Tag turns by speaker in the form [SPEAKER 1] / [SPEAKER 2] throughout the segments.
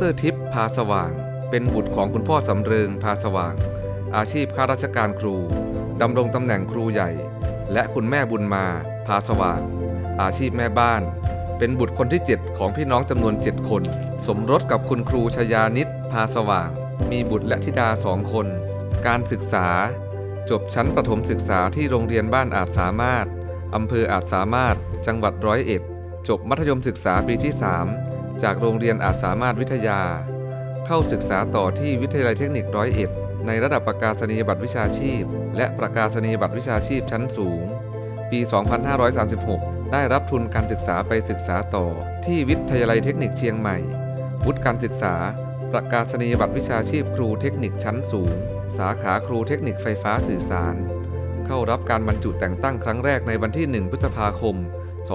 [SPEAKER 1] รทิพย์พาสว่าง เป็นบุตรของคุณพ่อสำเริงพาสว่าง อาชีพข้าราชการครูดำรงตำแหน่งครูใหญ่ และคุณแม่บุญมาพาสว่าง อาชีพแม่บ้าน เป็นบุตรคนที่ 7 ของพี่น้องจำนวน 7 คน สมรสกับคุณครูชยานิตพาสว่าง มีบุตรและธิดาสองคน การศึกษา จบชั้นประถมศึกษาที่โรงเรียนบ้านอาจสามารถอำเภออาจสามารถ จังหวัดร้อยเอ็ด จบมัธยมศึกษาปีที่ 3 จากโรงเรียนอาจสามารถวิทยา เข้าศึกษาต่อที่วิทยาลัยเทคนิคร้อยเอ็ดในระดับประกาศนียบัตรวิชาชีพ และประกาศนียบัตรวิชาชีพชั้นสูง ปี 2536 ได้รับทุนการศึกษาไปศึกษาต่อที่วิทยาลัยเทคนิคเชียงใหม่ วุฒิการศึกษา ประกาศนียบัตรวิชาชีพครูเทคนิคชั้นสูง สาขาครูเทคนิคไฟฟ้าสื่อสาร เข้ารับการบรรจุแต่งตั้งครั้งแรกในวันที่ 1 พฤษภาคม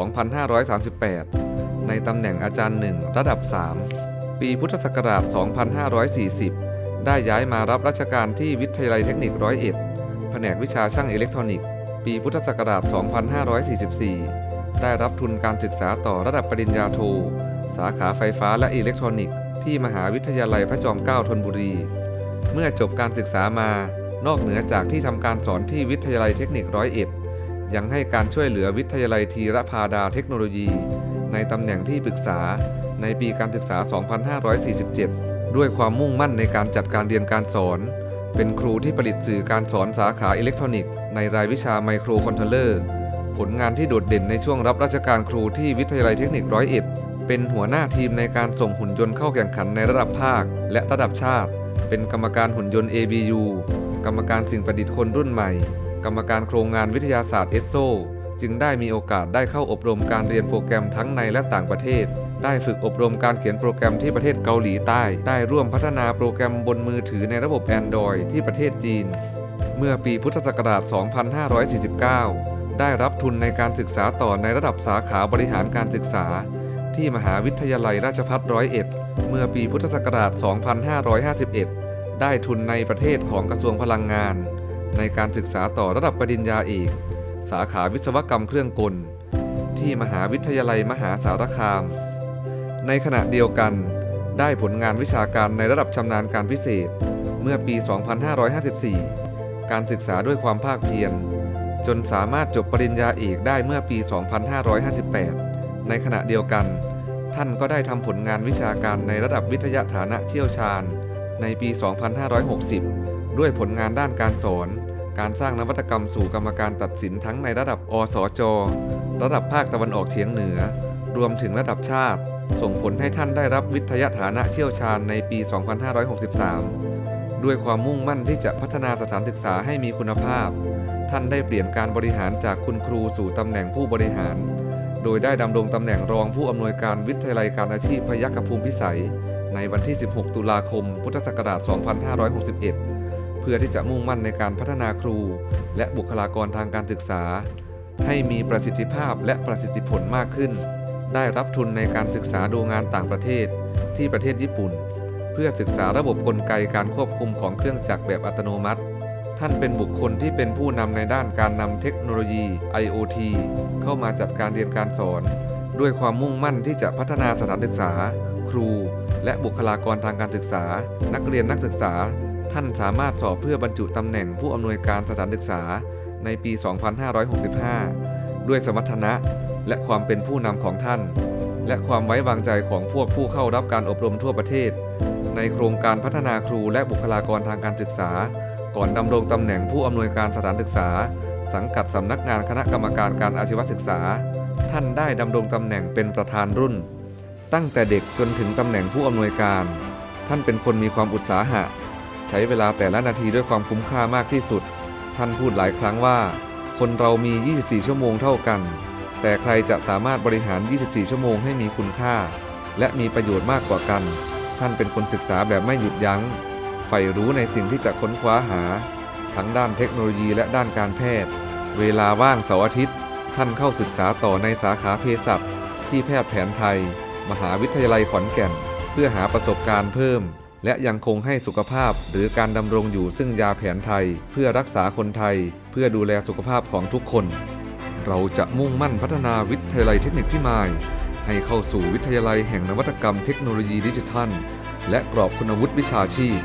[SPEAKER 1] 2538 ในตำแหน่งอาจารย์หนึ่งระดับ 3 ปีพุทธศักราช 2540 ได้ย้ายมารับราชการที่วิทยาลัยเทคนิคร้อยเอ็ดแผนกวิชาช่างอิเล็กทรอนิกส์ ปีพุทธศักราช 2544 ได้รับทุนการศึกษาต่อระดับปริญญาโท สาขาไฟฟ้าและอิเล็กทรอนิกส์ ที่มหาวิทยาลัยพระจอมเกล้าธนบุรี เมื่อจบการศึกษามานอกเหนือจากที่ทำการสอนที่วิทยาลัยเทคนิคร้อยเอ็ดยังให้การช่วยเหลือวิทยาลัยทีรพาดาเทคโนโลยี ในตำแหน่งที่ปรึกษาในปีการศึกษา 2547 ด้วยความมุ่งมั่นในการจัดการเรียนการสอน เป็นครูที่ผลิตสื่อการสอนสาขาอิเล็กทรอนิกส์ในรายวิชาไมโครคอนโทรลเลอร์ ผลงานที่โดดเด่นในช่วงรับราชการครูที่วิทยาลัยเทคนิคร้อยเอ็ด เป็นหัวหน้าทีมในการส่งหุ่นยนต์เข้าแข่งขันในระดับภาค และระดับชาติ เป็นกรรมการหุ่นยนต์ ABU กรรมการสิ่งประดิษฐ์คนรุ่นใหม่ กรรมการโครงงานวิทยาศาสตร์เอสโซ จึงได้มีโอกาสได้เข้าอบรมการเรียนโปรแกรมทั้งในและต่างประเทศ ได้ฝึกอบรมการเขียนโปรแกรมที่ประเทศเกาหลีใต้ ได้ร่วมพัฒนาโปรแกรมบนมือถือในระบบ Android ที่ประเทศจีน เมื่อปีพุทธศักราช 2549 ได้รับทุนในการศึกษาต่อในระดับสาขาบริหารการศึกษา ที่มหาวิทยาลัยราชภัฏร้อยเอ็ด เมื่อปีพุทธศักราช 2551 ได้ทุนในประเทศของกระทรวงพลังงาน ในการศึกษาต่อระดับปริญญาเอก สาขาวิศวกรรมเครื่องกล ที่มหาวิทยาลัยมหาสารคาม ในขณะเดียวกัน ได้ผลงานวิชาการในระดับชำนาญการพิเศษ เมื่อปี 2554 การศึกษาด้วยความภาคเพียร จนสามารถจบปริญญาเอกได้เมื่อปี 2558 ในขณะเดียวกัน ท่านก็ได้ทำผลงานวิชาการในระดับวิทยาฐานะเชี่ยวชาญ ในปี 2560 ด้วยผลงานด้านการสอน การสร้างนวัตกรรมสู่กรรมการตัดสินทั้งในระดับ อสจ ระดับภาคตะวันออกเฉียงเหนือ รวมถึงระดับชาติ ส่งผลให้ท่านได้รับวิทยาฐานะเชี่ยวชาญในปี 2563 ด้วยความมุ่งมั่นที่จะพัฒนาสถานศึกษาให้มีคุณภาพ ท่านได้เปลี่ยนการบริหารจากคุณครูสู่ตำแหน่งผู้บริหาร โดยได้ดำรงตำแหน่งรองผู้อำนวยการวิทยาลัยการอาชีพพยัคฆภูมิพิสัย ในวันที่ 16 ตุลาคม พุทธศักราช 2561 พื่อที่จะมุ่งมั่นในการพัฒนาครู และบุคลากรทางการศึกษา ให้มีประสิทธิภาพและประสิทธิผลมากขึ้น ได้รับทุนในการศึกษาดูงานต่างประเทศที่ประเทศญี่ปุ่น เพื่อศึกษาระบบกลไกการควบคุมของเครื่องจักรแบบอัตโนมัติ ท่านเป็นบุคคลที่เป็นผู้นำในด้านการนำเทคโนโลยี IoT เข้ามาจัดการเรียนการสอน ด้วยความมุ่งมั่นที่จะพัฒนาสถานศึกษา ครู และบุคลากรทางการศึกษา นักเรียนนักศึกษา ท่านสามารถสอบเพื่อบรรจุตำแหน่งผู้อำนวยการสถานศึกษาในปี 2565 ด้วยสมรรถนะและความเป็นผู้นำของท่าน และความไว้วางใจของพวกผู้เข้ารับการอบรมทั่วประเทศ ในโครงการพัฒนาครูและบุคลากรทางการศึกษา ก่อนดำรงตำแหน่งผู้อำนวยการสถานศึกษา สังกัดสำนักงานคณะกรรมการการอาชีวศึกษา ท่านได้ดำรงตำแหน่งเป็นประธานรุ่น ตั้งแต่เด็กจนถึงตำแหน่งผู้อำนวยการ ท่านเป็นคนมีความอุตสาหะ ใช้เวลาแต่ละนาทีด้วยความคุ้มค่ามากที่สุด ท่านพูดหลายครั้งว่า คนเรามี 24 ชั่วโมงเท่ากัน แต่ใครจะสามารถบริหาร 24 ชั่วโมงให้มีคุณค่า และมีประโยชน์มากกว่ากัน ท่านเป็นคนศึกษาแบบไม่หยุดยัง้งใฝ่รู้ในสิ่งที่จะค้นคว้าหา ทั้งด้านเทคโนโลยีและด้านการแพทย์ เวลาว่างเสาร์อาทิตย์ ท่านเข้าศึกษาต่อในสาขาเภสัชที่แพทย์แผนไทย มหาวิทยาลัยขอนแก่น เพื่อหาประสบการณ์เพิ่ม และยังคงให้สุขภาพหรือการดำรงอยู่ซึ่งยาแผนไทย เพื่อรักษาคนไทย เพื่อดูแลสุขภาพของทุกคน เราจะมุ่งมั่นพัฒนาวิทยาลัยเทคนิคพิมาย ให้เข้าสู่วิทยาลัยแห่งนวัตกรรมเทคโนโลยีดิจิทัล และกรอบคุณวุฒิวิชาชีพ